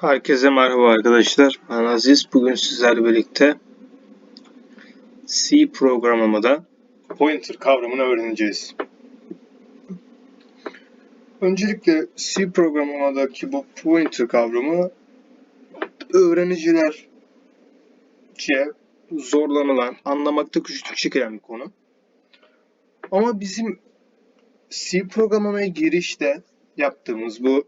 Herkese merhaba arkadaşlar. Ben Aziz. Bugün sizlerle birlikte C programlamada pointer kavramını öğreneceğiz. Öncelikle C programlamadaki bu pointer kavramı öğrenicilerce zorlanılan, anlamakta güçlük çekilen bir konu. Ama bizim C programlamaya girişte yaptığımız bu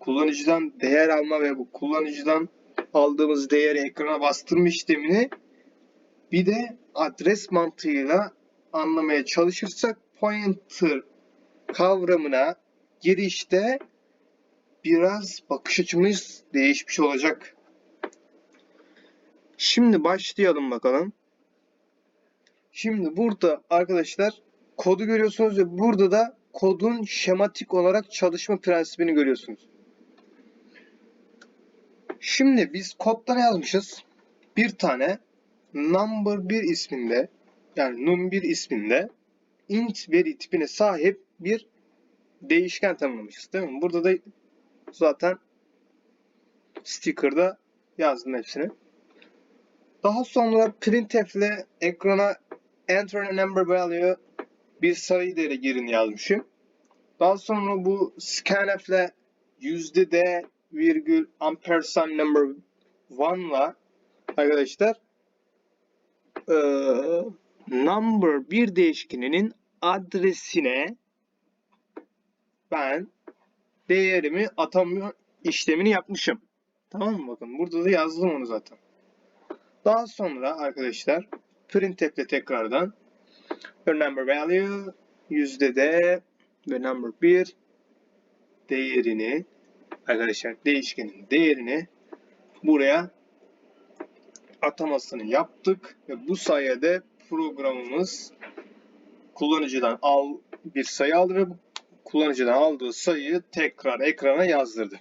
kullanıcıdan değer alma ve bu kullanıcıdan aldığımız değeri ekrana bastırma işlemini bir de adres mantığıyla anlamaya çalışırsak pointer kavramına girişte biraz bakış açımız değişmiş olacak. Şimdi başlayalım bakalım. Şimdi burada arkadaşlar kodu görüyorsunuz ve burada da kodun şematik olarak çalışma prensibini görüyorsunuz. Şimdi biz kodda ne yazmışız? Bir tane number 1 isminde yani num1 isminde int veri tipine sahip bir değişken tanımlamışız değil mi? Burada da zaten sticker'da yazdım hepsini. Daha sonra printf ile ekrana enter a number value bir sayı değeri girin yazmışım. Daha sonra bu scanf ile de virgül ampersand number one'la arkadaşlar eee, number bir değişkeninin adresine ben değerimi atama işlemini yapmışım. Tamam mı? Bakın burada da yazdım onu zaten. Daha sonra arkadaşlar printf ile tekrardan bir number value yüzde de ve number 1 değerini arkadaşlar değişkenin değerini buraya atamasını yaptık ve bu sayede programımız kullanıcıdan al bir sayı aldı ve kullanıcıdan aldığı sayıyı tekrar ekrana yazdırdı.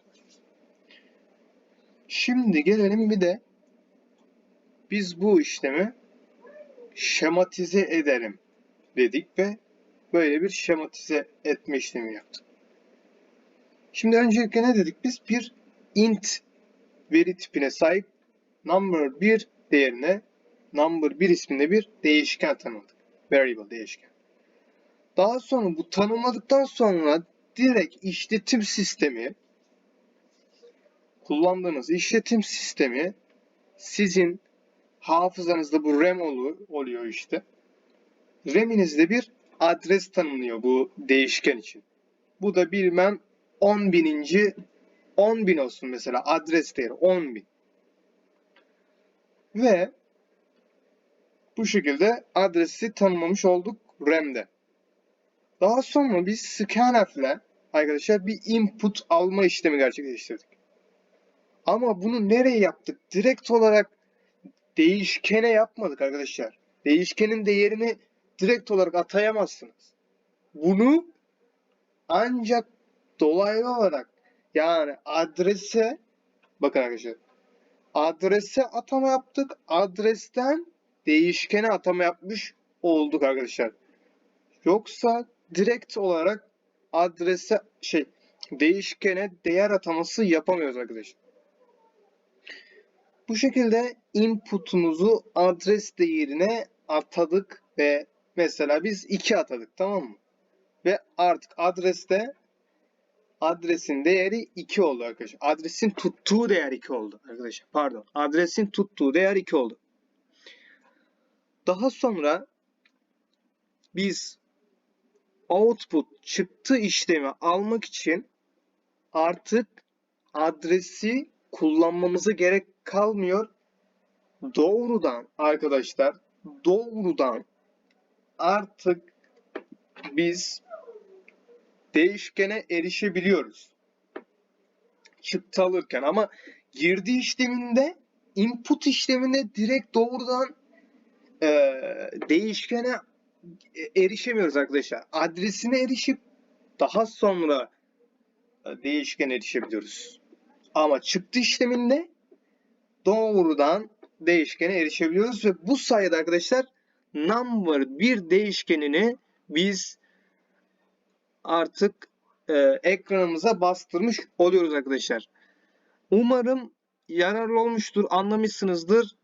Şimdi gelelim bir de biz bu işlemi şematize ederim dedik ve böyle bir şematize etme işlemi yaptık. Şimdi öncelikle ne dedik biz? Bir int veri tipine sahip number 1 değerine number 1 isminde bir değişken tanımladık. Variable değişken. Daha sonra bu tanımladıktan sonra direkt işletim sistemi kullandığınız işletim sistemi sizin hafızanızda bu RAM oluyor işte. RAM'inizde bir adres tanımlıyor bu değişken için. Bu da bilmem 10 bininci 10 bin olsun mesela adres değeri 10 bin. Ve bu şekilde adresi tanımlamış olduk RAM'de. Daha sonra biz scanf ile arkadaşlar bir input alma işlemi gerçekleştirdik. Ama bunu nereye yaptık? Direkt olarak değişkene yapmadık arkadaşlar. Değişkenin değerini direkt olarak atayamazsınız. Bunu ancak dolaylı olarak yani adrese bakın arkadaşlar adrese atama yaptık. Adresten değişkene atama yapmış olduk arkadaşlar. Yoksa direkt olarak adrese şey değişkene değer ataması yapamıyoruz arkadaşlar. Bu şekilde input'umuzu adres değerine atadık ve mesela biz 2 atadık tamam mı? Ve artık adreste adresin değeri 2 oldu arkadaşlar. Adresin tuttuğu değer 2 oldu arkadaşlar. Pardon. Adresin tuttuğu değer 2 oldu. Daha sonra biz output çıktı işlemi almak için artık adresi kullanmamıza gerek kalmıyor. Doğrudan arkadaşlar doğrudan artık biz değişkene erişebiliyoruz. Çıktı alırken ama girdi işleminde input işleminde direkt doğrudan e, değişkene erişemiyoruz arkadaşlar. Adresine erişip daha sonra e, değişken erişebiliyoruz. Ama çıktı işleminde doğrudan değişkene erişebiliyoruz ve bu sayede arkadaşlar number bir değişkenini biz artık e, ekranımıza bastırmış oluyoruz arkadaşlar. Umarım yararlı olmuştur, anlamışsınızdır.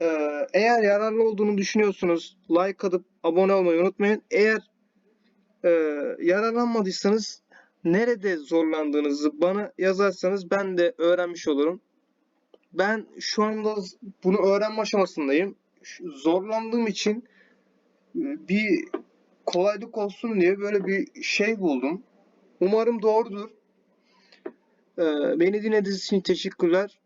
Ee, eğer yararlı olduğunu düşünüyorsunuz, like atıp abone olmayı unutmayın. Eğer e, yararlanmadıysanız nerede zorlandığınızı bana yazarsanız ben de öğrenmiş olurum. Ben şu anda bunu öğrenme aşamasındayım. Zorlandığım için e, bir kolaylık olsun diye böyle bir şey buldum. Umarım doğrudur. Ee, beni dinlediğiniz için teşekkürler.